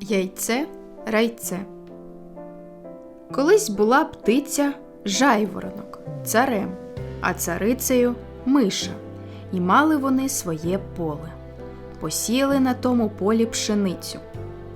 Яйце райце. Колись була птиця жайворонок царем, а царицею миша, і мали вони своє поле. Посіяли на тому полі пшеницю.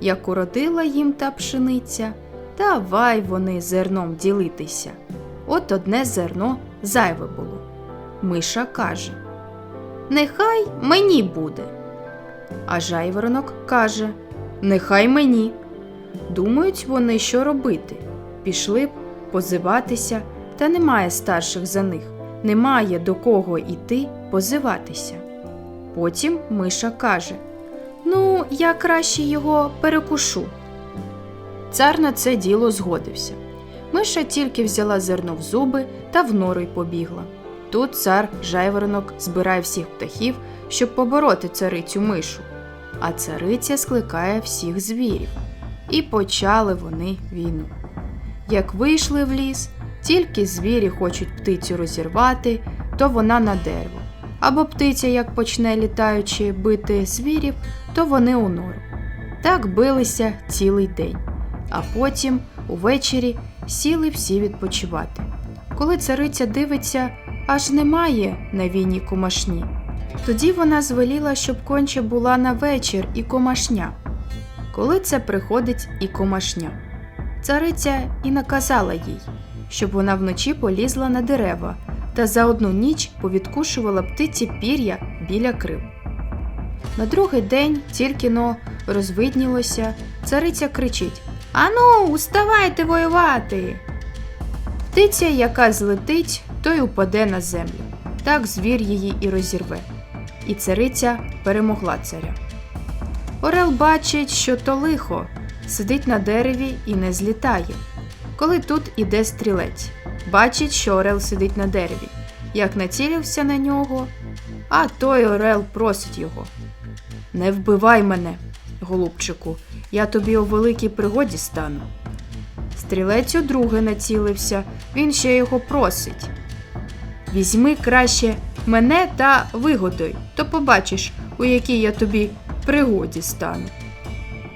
Як уродила їм та пшениця, давай вони зерном ділитися. От одне зерно зайве було. Миша каже: Нехай мені буде. А жайворонок каже: Нехай мені. Думають вони, що робити. Пішли б позиватися, та немає старших за них, немає до кого йти позиватися. Потім Миша каже: Ну, я краще його перекушу. Цар на це діло згодився. Миша тільки взяла зерно в зуби та в нору й побігла. Тут цар жайворонок збирає всіх птахів, щоб побороти царицю мишу, а цариця скликає всіх звірів. І почали вони війну. Як вийшли в ліс, тільки звірі хочуть птицю розірвати, то вона на дерево. Або птиця, як почне літаючи бити звірів, то вони у нору. Так билися цілий день. А потім, увечері, сіли всі відпочивати. Коли цариця дивиться, аж немає на війні комашні. Тоді вона звеліла, щоб конче була на вечір і комашня. Коли це приходить і комашня. Цариця і наказала їй, щоб вона вночі полізла на дерева та за одну ніч повідкушувала птиці пір'я біля крил. На другий день тільки но розвиднілося, цариця кричить Ану, уставайте воювати. Птиця, яка злетить, то й упаде на землю. Так звір її і розірве. І цариця перемогла царя. Орел бачить, що то лихо, сидить на дереві і не злітає. Коли тут іде стрілець, бачить, що Орел сидить на дереві. Як націлився на нього, а той Орел просить його. Не вбивай мене, голубчику, я тобі у великій пригоді стану. Стрілець удруге націлився, він ще його просить. Візьми краще мене та вигодуй, то побачиш, у якій я тобі пригоді стану.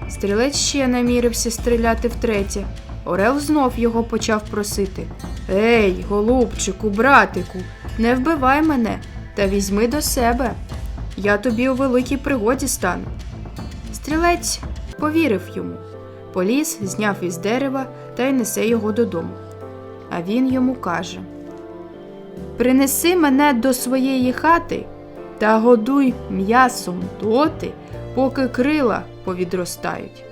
Стрілець ще намірився стріляти втретє. Орел знов його почав просити Ей, голубчику, братику, не вбивай мене та візьми до себе. Я тобі у великій пригоді стану. Стрілець повірив йому, поліз, зняв із дерева та й несе його додому. А він йому каже Принеси мене до своєї хати та годуй м'ясом доти, поки крила повідростають.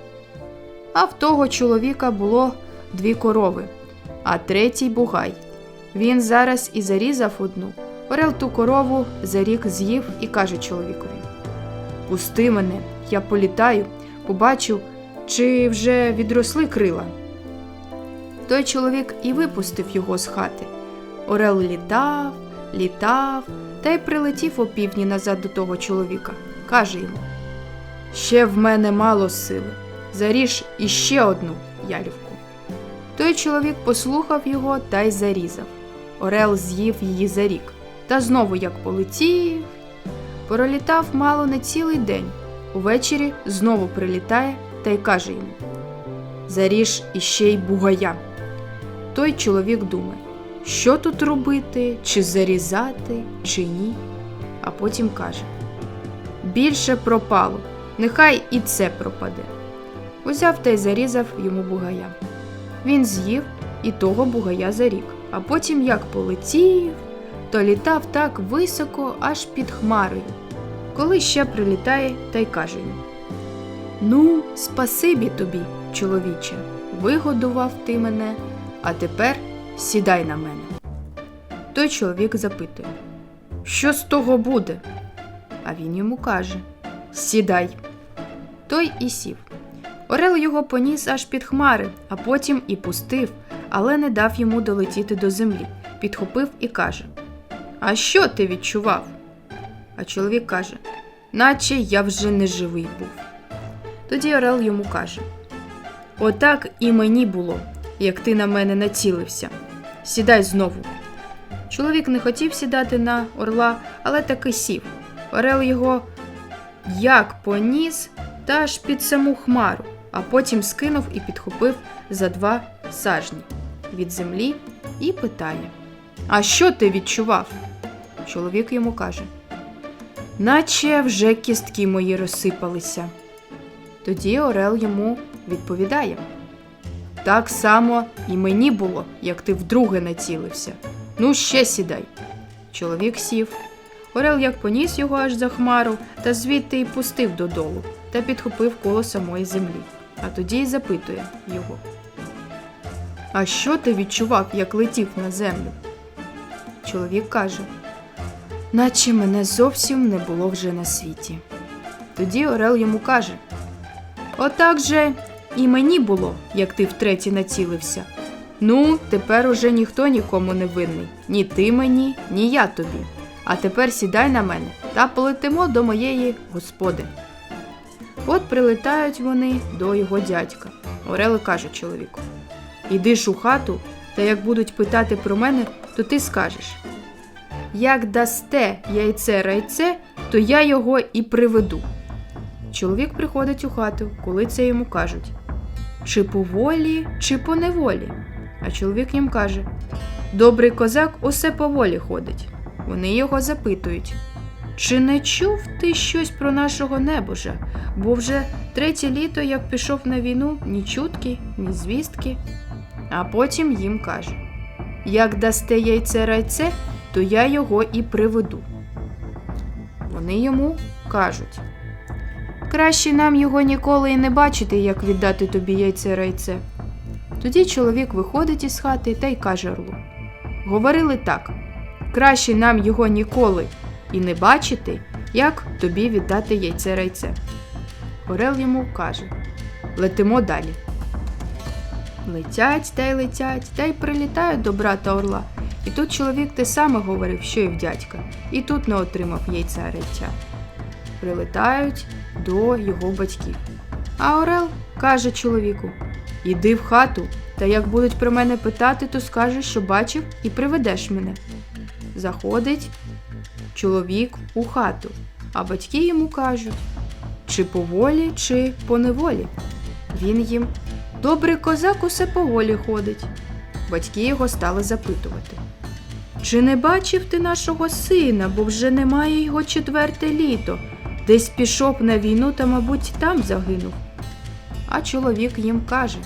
А в того чоловіка було дві корови, а третій бугай. Він зараз і зарізав одну, орел ту корову за рік з'їв і каже чоловікові Пусти мене, я політаю, побачу, чи вже відросли крила. Той чоловік і випустив його з хати. Орел літав, літав та й прилетів опівдні назад до того чоловіка. Каже йому Ще в мене мало сили. Заріж іще одну ялівку. Той чоловік послухав його та й зарізав. Орел з'їв її за рік. Та знову як полетів. Пролітав мало не цілий день. Увечері знову прилітає та й каже йому Заріж іще й бугая. Той чоловік думає, що тут робити, чи зарізати, чи ні. А потім каже Більше пропало, нехай і це пропаде. Узяв та й зарізав йому бугая. Він з'їв і того бугая за рік, а потім як полетів, то літав так високо, аж під хмарою. Коли ще прилітає та й каже йому Ну, спасибі тобі, чоловіче, вигодував ти мене, а тепер сідай на мене. Той чоловік запитує, що з того буде? А він йому каже Сідай. Той і сів. Орел його поніс аж під хмари, а потім і пустив, але не дав йому долетіти до землі. Підхопив і каже: А що ти відчував? А чоловік каже, наче я вже не живий був. Тоді Орел йому каже: Отак і мені було, як ти на мене націлився. Сідай знову. Чоловік не хотів сідати на орла, але таки сів. Орел його як поніс, та аж під саму хмару, а потім скинув і підхопив за два сажні від землі і питає: А що ти відчував? Чоловік йому каже: Наче вже кістки мої розсипалися. Тоді Орел йому відповідає: Так само і мені було, як ти вдруге націлився. Ну, ще сідай. Чоловік сів. Орел як поніс його аж за хмару, та звідти й пустив додолу та підхопив коло самої землі. А тоді й запитує його. А що ти відчував, як летів на землю? Чоловік каже, наче мене зовсім не було вже на світі. Тоді Орел йому каже: Отак же і мені було, як ти втретє націлився. Ну, тепер уже ніхто нікому не винний, ні ти мені, ні я тобі. А тепер сідай на мене та полетимо до моєї господи. От прилетають вони до його дядька. Орел каже чоловіку: Іди ж у хату, та як будуть питати про мене, то ти скажеш: Як дасте яйце райце, то я його і приведу. Чоловік приходить у хату, коли це йому кажуть: чи по волі, чи по неволі. А чоловік їм каже: Добрий козак усе по волі ходить. Вони його запитують. Чи не чув ти щось про нашого небожа? Бо вже третє літо, як пішов на війну, ні чутки, ні звістки. А потім їм каже: Як дасте яйце райце, то я його і приведу. Вони йому кажуть: Краще нам його ніколи і не бачити, як віддати тобі яйце райце. Тоді чоловік виходить із хати та й каже орлу: Говорили так: краще нам його ніколи і не бачити, як тобі віддати яйце райце. Орел йому каже: Летимо далі. Летять та й летять, та й прилітають до брата орла. І тут чоловік те саме говорив, що й в дядька, і тут не отримав яйця райця. Прилетають до його батьків. А Орел каже чоловіку: Іди в хату, та як будуть про мене питати, то скажеш, що бачив, і приведеш мене. Заходить чоловік у хату, а батьки йому кажуть, чи по волі, чи по неволі. Він їм добрий козак усе по волі ходить. Батьки його стали запитувати. Чи не бачив ти нашого сина, бо вже немає його четверте літо, десь пішов на війну та, мабуть, там загинув. А чоловік їм каже: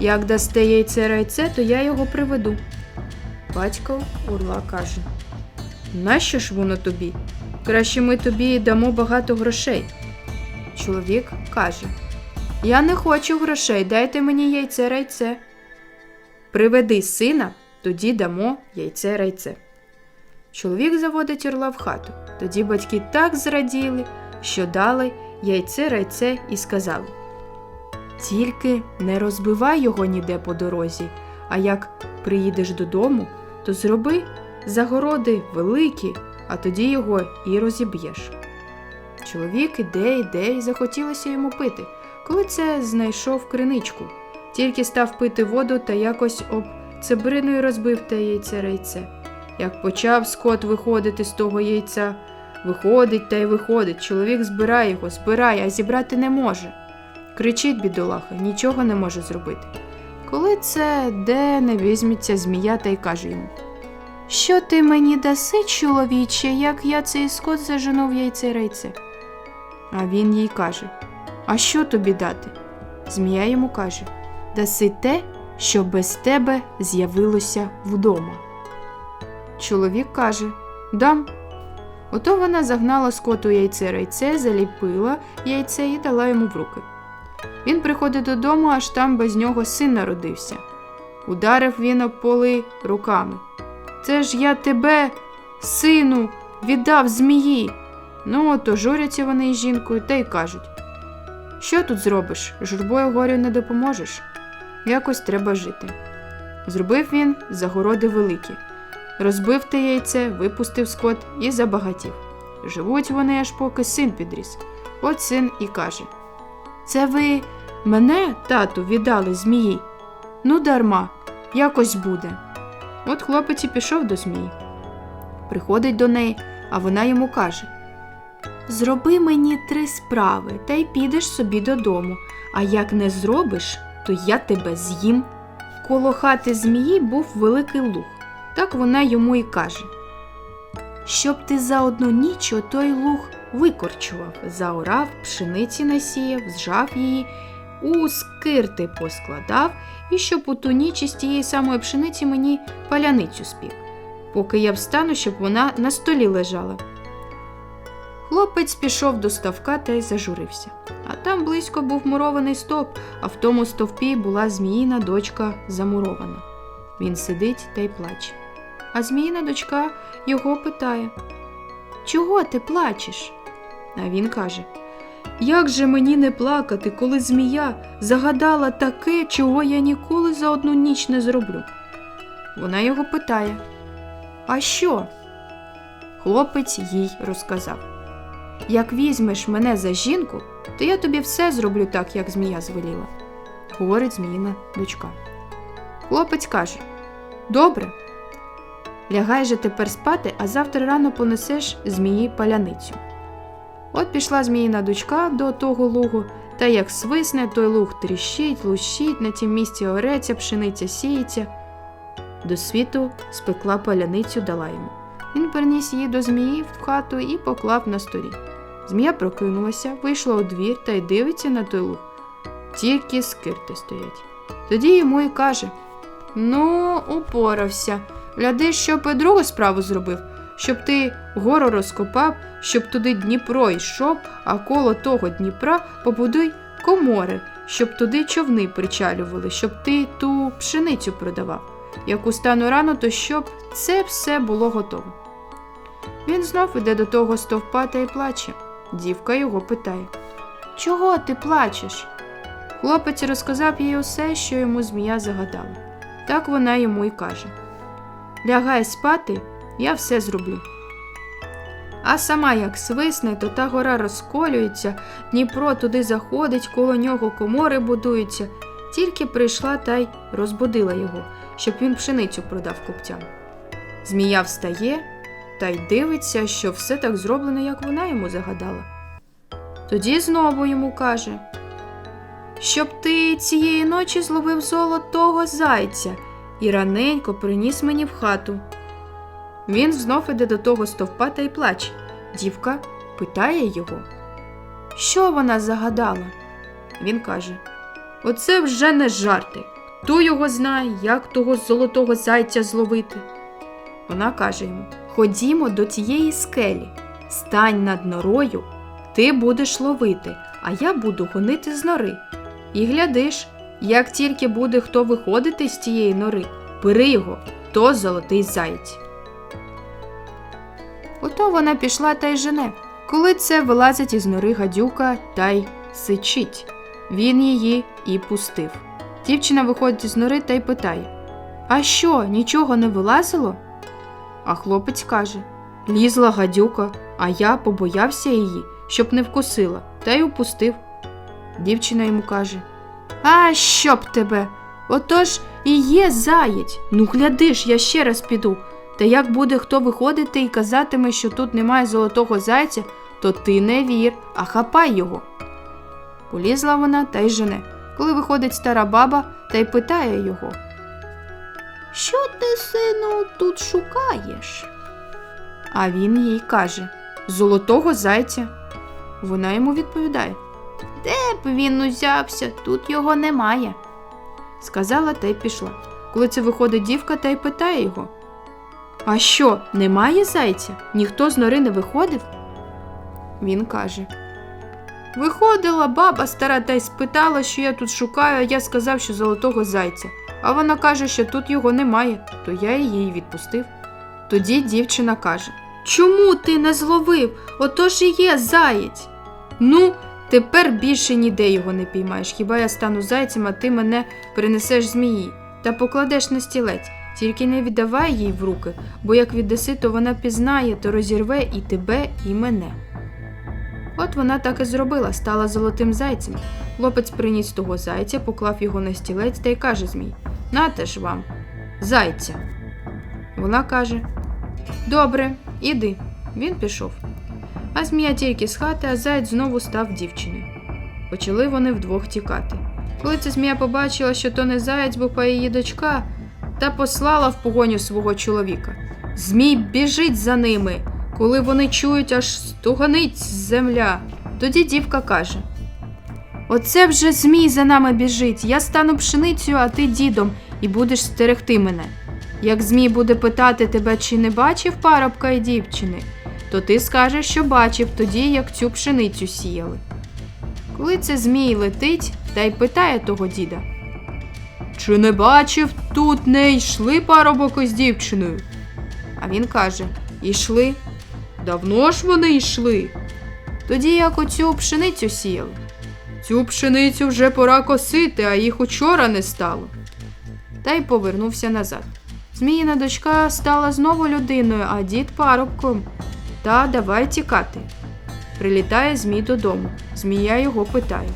Як дасте яйце райце, то я його приведу. Батько Урла каже: Нащо ж воно тобі? Краще ми тобі дамо багато грошей. Чоловік каже: Я не хочу грошей, дайте мені яйце райце. Приведи сина, тоді дамо яйце райце. Чоловік заводить орла в хату. Тоді батьки так зраділи, що дали яйце райце і сказали: Тільки не розбивай його ніде по дорозі, а як приїдеш додому, то зроби загороди великі, а тоді його і розіб'єш. Чоловік іде, іде, і захотілося йому пити, коли це знайшов криничку. Тільки став пити воду та якось об цебриною розбив те яйце райце. Як почав скот виходити з того яйця, виходить та й виходить. Чоловік збирає його, збирає, а зібрати не може. Кричить бідолаха, нічого не може зробити. Коли це де не візьметься змія та й каже йому: Що ти мені даси, чоловіче, як я цей скот зажену в яйце райце? А він їй каже: А що тобі дати? Змія йому каже: Даси те, що без тебе з'явилося вдома. Чоловік каже: Дам. Ото вона загнала скоту яйце райце, заліпила яйце і дала йому в руки. Він приходить додому, аж там без нього син народився. Ударив він об поли руками. Це ж я тебе, сину, віддав змії. Ну, ото журяться вони із жінкою та й кажуть: Що тут зробиш? Журбою горю не допоможеш. Якось треба жити. Зробив він загороди великі, розбив те яйце, випустив скот і забагатів. Живуть вони аж поки син підріс. От син і каже: Це ви мене, тату, віддали змії? Ну, дарма, якось буде. От хлопець і пішов до змії. Приходить до неї, а вона йому каже: Зроби мені три справи, та й підеш собі додому. А як не зробиш, то я тебе з'їм. Коло хати змії був великий луг. Так вона йому й каже. Щоб ти за одну ніч отой луг викорчував, заорав, пшениці насіяв, зжав її, у скирти поскладав, і щоб у ту ніч із тієї самої пшениці мені паляницю спік, поки я встану, щоб вона на столі лежала. Хлопець пішов до ставка та й зажурився. А там близько був мурований стовп, а в тому стовпі була зміїна дочка замурована. Він сидить та й плаче. А зміїна дочка його питає: Чого ти плачеш? А він каже: Як же мені не плакати, коли змія загадала таке, чого я ніколи за одну ніч не зроблю? Вона його питає: А що? Хлопець їй розказав. Як візьмеш мене за жінку, то я тобі все зроблю так, як змія звеліла, говорить зміїна дочка. Хлопець каже: Добре, лягай же тепер спати, а завтра рано понесеш змії паляницю. От пішла зміїна дочка до того лугу, та як свисне, той луг тріщить, лущить, на тім місці ореться, пшениця сіється. До світу спекла паляницю дала йому. Він приніс її до змії в хату і поклав на столі. Змія прокинулася, вийшла у двір та й дивиться на той луг. Тільки скирти стоять. Тоді йому і каже: Ну, упорався. Гляди, щоб другу справу зробив, щоб ти гору розкопав, щоб туди Дніпро йшов, а коло того Дніпра побудуй комори, щоб туди човни причалювали, щоб ти ту пшеницю продавав. Як устану рано, то щоб це все було готово. Він знов іде до того стовпа та й плаче. Дівка його питає: Чого ти плачеш? Хлопець розказав їй усе, що йому змія загадала. Так вона йому й каже: Лягай спати, я все зроблю. А сама як свисне, то та гора розколюється, Дніпро туди заходить, коло нього комори будуються. Тільки прийшла та й розбудила його, щоб він пшеницю продав купцям. Змія встає та й дивиться, що все так зроблено, як вона йому загадала. Тоді знову йому каже, щоб ти цієї ночі зловив золотого зайця і раненько приніс мені в хату. Він знов іде до того стовпа та й плаче. Дівка питає його, що вона загадала. Він каже: Оце вже не жарти. Хто його знає, як того золотого зайця зловити. Вона каже йому: Ходімо до тієї скелі, стань над норою, ти будеш ловити, а я буду гонити з нори. І глядиш, як тільки буде хто виходити з тієї нори, бери його, то золотий заєць. Ото вона пішла та й жене. Коли це вилазить із нори гадюка та й сичить. Він її і пустив. Дівчина виходить із нори та й питає: А що, нічого не вилазило? А хлопець каже: Лізла гадюка, а я побоявся її, щоб не вкусила, та й упустив. Дівчина йому каже: А щоб тебе? Отож і є заєць. Ну гляди ж, я ще раз піду. Та як буде хто виходити і казатиме, що тут немає золотого зайця, то ти не вір, а хапай його. Полізла вона та й жене. Коли виходить стара баба та й питає його. Що ти, сину, тут шукаєш? А він їй каже Золотого зайця. Вона йому відповідає Де б він узявся, тут його немає. Сказала та й пішла. Коли це виходить дівка та й питає його. А що, немає зайця? Ніхто з нори не виходив? Він каже. Виходила баба стара та й спитала, що я тут шукаю, а я сказав, що золотого зайця. А вона каже, що тут його немає, то я її відпустив. Тоді дівчина каже: Чому ти не зловив? Отож і є заєць. Ну, тепер більше ніде його не піймаєш. Хіба я стану зайцем, а ти мене принесеш змії та покладеш на стілець. Тільки не віддавай їй в руки, бо як віддаси, то вона пізнає, то розірве і тебе, і мене. От вона так і зробила, стала золотим зайцем. Хлопець приніс того зайця, поклав його на стілець та й каже змій: Нате ж вам, зайця. Вона каже: Добре, іди. Він пішов. А змія тільки з хати, а заєць знову став дівчиною. Почали вони вдвох тікати. Коли ця змія побачила, що то не заєць, бо па її дочка, та послала в погоню свого чоловіка. Змій біжить за ними, коли вони чують, аж стуганить земля. Тоді дівка каже: Оце вже змій за нами біжить. Я стану пшеницею, а ти дідом, і будеш стерегти мене. Як змій буде питати тебе, чи не бачив парубка і дівчини, то ти скажеш, що бачив тоді, як цю пшеницю сіяли. Коли це змій летить та й питає того діда. Чи не бачив, тут не йшли парубок із дівчиною? А він каже: Ішли. Давно ж вони йшли. Тоді як оцю пшеницю сіяли. Цю пшеницю вже пора косити, а їх учора не стало. Та й повернувся назад. Зміїна дочка стала знову людиною, а дід парубком. Та давай тікати. Прилітає Змій додому. Змія його питає: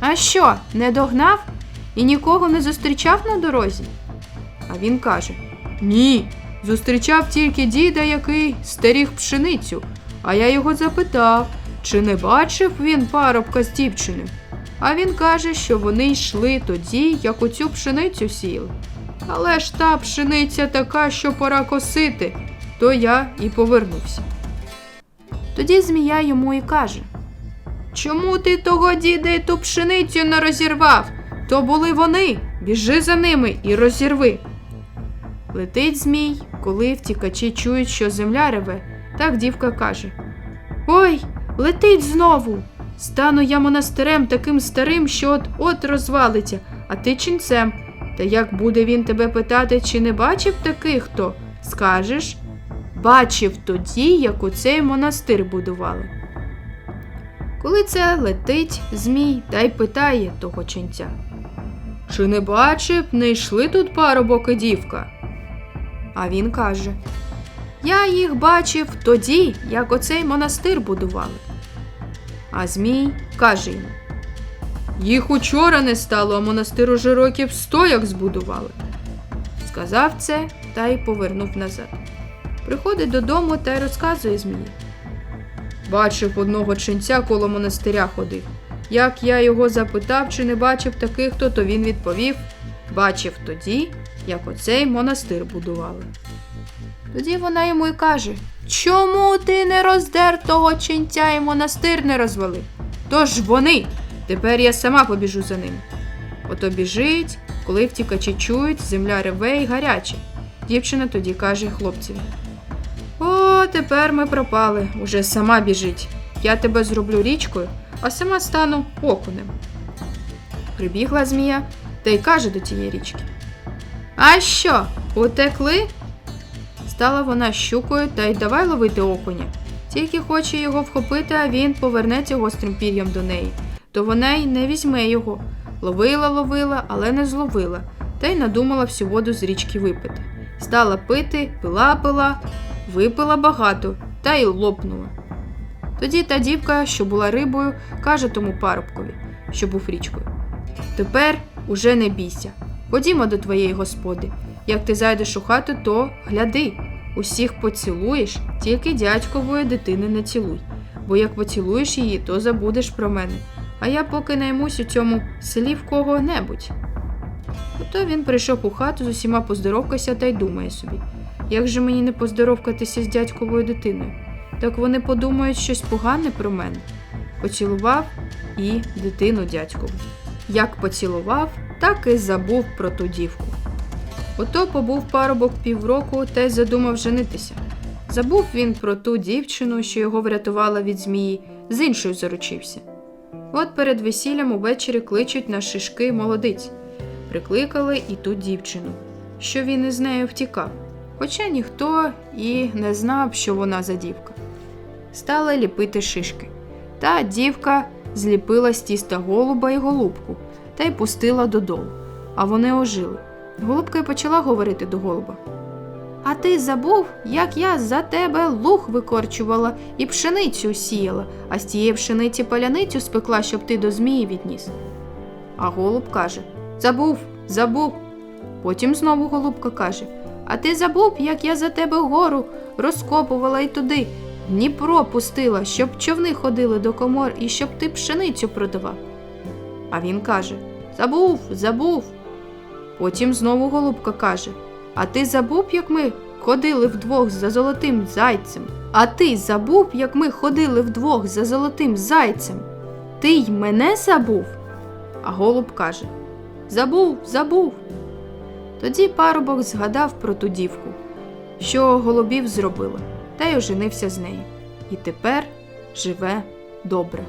А що, не догнав і нікого не зустрічав на дорозі? А він каже: Ні, зустрічав тільки діда, який стеріг пшеницю. А я його запитав, чи не бачив він парубка з дівчиною. А він каже, що вони йшли тоді, як оцю пшеницю сіяли. Але ж та пшениця така, що пора косити, то я і повернувся. Тоді змія йому і каже: Чому ти того діда і ту пшеницю не розірвав? То були вони, біжи за ними і розірви. Летить змій, коли втікачі чують, що земля реве, так дівка каже: Ой, летить знову. Стану я монастирем таким старим, що от от розвалиться, а ти ченцем. Та як буде він тебе питати, чи не бачив таких хто? Скажеш, бачив тоді, як оцей монастир будували. Коли це летить змій та й питає того ченця. Чи не бачив, не йшли тут парубок і дівка? А він каже: Я їх бачив тоді, як оцей монастир будували. А Змій каже йому: Їх учора не стало, а монастир уже років сто як збудували. Сказав це та й повернув назад. Приходить додому та й розказує Змії. Бачив одного ченця коло монастиря ходив. Як я його запитав, чи не бачив таких, хто, то він відповів: бачив тоді, як оцей монастир будували. Тоді вона йому й каже: Чому ти не роздер того ченця і монастир не розвалив? Тож вони, тепер я сама побіжу за ними. Ото біжить, коли втікачі чують, земля реве й гаряче. Дівчина тоді каже хлопцеві: О, тепер ми пропали, уже сама біжить. Я тебе зроблю річкою, а сама стану окунем. Прибігла змія та й каже до тієї річки. А що, утекли? Стала вона щукою та й давай ловити окуня. Тільки хоче його вхопити, а він повернеться гострим пір'ям до неї, то вона й не візьме його. Ловила, ловила, але не зловила, та й надумала всю воду з річки випити. Стала пити, пила, пила, випила багато та й лопнула. Тоді та дівка, що була рибою, каже тому парубкові, що був річкою. Тепер уже не бійся. Ходімо до твоєї господи. Як ти зайдеш у хату, то гляди, усіх поцілуєш, тільки дядькової дитини не цілуй, бо як поцілуєш її, то забудеш про мене. А я поки наймусь у цьому селі в кого-небудь. Ото він прийшов у хату з усіма поздоровкався та й думає собі, як же мені не поздоровкатися з дядьковою дитиною? Так вони подумають щось погане про мене. Поцілував і дитину дядькову. Як поцілував, так і забув про ту дівку. Ото побув парубок півроку та й задумав женитися. Забув він про ту дівчину, що його врятувала від змії, з іншою заручився. От перед весіллям увечері кличуть на шишки молодиць. Прикликали і ту дівчину, що він із нею втікав, хоча ніхто і не знав, що вона за дівка. Стали ліпити шишки. Та дівка зліпила з тіста голуба і голубку та й пустила додолу, а вони ожили. Голубка й почала говорити до голуба. А ти забув, як я за тебе луг викорчувала і пшеницю сіяла, а з тієї пшениці паляницю спекла, щоб ти до змії відніс. А голуб каже Забув, забув. Потім знову голубка каже А ти забув, як я за тебе гору розкопувала і туди Дніпро пустила, щоб човни ходили до комор і щоб ти пшеницю продавав. А він каже: Забув, забув. Потім знову голубка каже: А ти забув, як ми ходили вдвох за золотим зайцем? А ти забув, як ми ходили вдвох за золотим зайцем? Ти й мене забув? А голуб каже: Забув, забув. Тоді парубок згадав про ту дівку, що голубів зробила, та й оженився з нею. І тепер живе добре.